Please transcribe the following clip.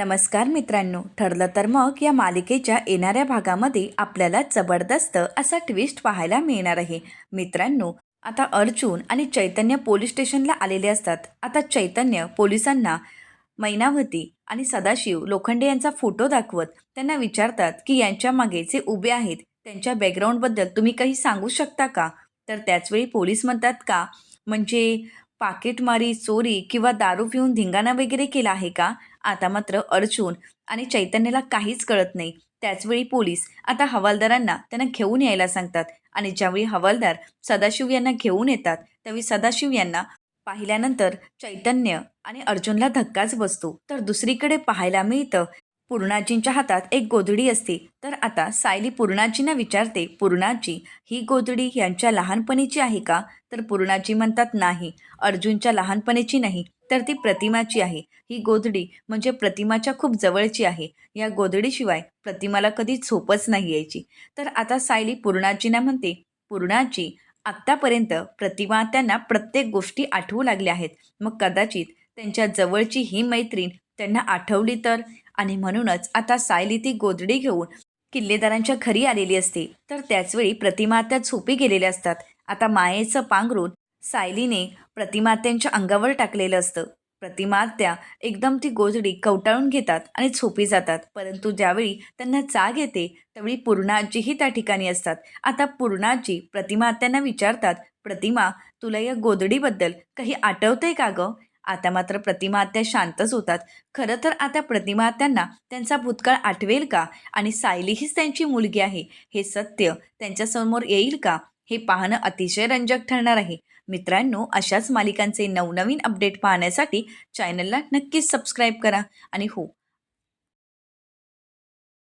नमस्कार मित्रांनो ठरलं तर मग या मालिकेच्या येणाऱ्या भागामध्ये आपल्याला जबरदस्त असा ट्विस्ट पाहायला मिळणार आहे. मित्रांनो आता अर्जुन आणि चैतन्य पोलीस स्टेशनला आलेले असतात. आता चैतन्य पोलिसांना मैनावती आणि सदाशिव लोखंडे यांचा फोटो दाखवत त्यांना विचारतात की यांच्या मागे जे उभे आहेत त्यांच्या बॅकग्राऊंडबद्दल तुम्ही काही सांगू शकता का? तर त्याचवेळी पोलीस म्हणतात का? म्हणजे पाकिटमारी चोरी किंवा दारू पिऊन धिंगाणा वगैरे केला आहे का? आता मात्र अर्जुन आणि चैतन्याला काहीच कळत नाही. त्याचवेळी पोलीस आता हवालदारांना त्यांना घेऊन यायला सांगतात आणि ज्यावेळी हवालदार सदाशिव यांना घेऊन येतात त्यावेळी सदाशिव यांना पाहिल्यानंतर चैतन्य आणि अर्जुनला धक्काच बसतो. तर दुसरीकडे पाहायला मिळतं पूर्णाजींच्या हातात एक गोधडी असते. तर आता सायली पूर्णाजींना विचारते पूर्णाजी ही गोधडी यांच्या लहानपणीची आहे का? तर पूर्णाजी म्हणतात नाही अर्जुनच्या लहानपणीची नाही. तर ती प्रतिमाची आहे. ही गोधडी म्हणजे प्रतिमाच्या खूप जवळची आहे. या गोधडीशिवाय प्रतिमाला कधी झोपच नाही यायची. तर आता सायली पूर्णाजींना म्हणते पूर्णाजी आत्तापर्यंत प्रतिमा त्यांना प्रत्येक गोष्टी आठवू लागल्या आहेत. मग कदाचित त्यांच्या जवळची ही मैत्रीण त्यांना आठवली तर? आणि म्हणूनच आता सायली ती गोधडी घेऊन किल्लेदारांच्या घरी आलेली असते. तर त्याचवेळी प्रतिमा त्या झोपी गेलेल्या असतात. आता मायेचं पांघरून सायलीने प्रतिमात्यांच्या अंगावर टाकलेलं असतं. प्रतिमात्या एकदम ती गोधडी कवटाळून घेतात आणि झोपी जातात. परंतु ज्यावेळी त्यांना जाग येते त्यावेळी पूर्णाजीही त्या ठिकाणी असतात. आता पूर्णाजी प्रतिमात्यांना विचारतात प्रतिमा तुला या गोधडीबद्दल काही आठवतंय का गं? आता मात्र प्रतिमात्या शांतच होतात. खरं तर आता प्रतिमात्यांना त्यांचा भूतकाळ आठवेल का? आणि सायली हीच त्यांची मुलगी आहे. हे सत्य त्यांच्यासमोर येईल का? हे पाहणं अतिशय रंजक ठरणार आहे. मित्रांनो अशाच मालिकांचे नवनवीन अपडेट पाहण्यासाठी चॅनलला नक्कीच सबस्क्राईब करा. आणि हो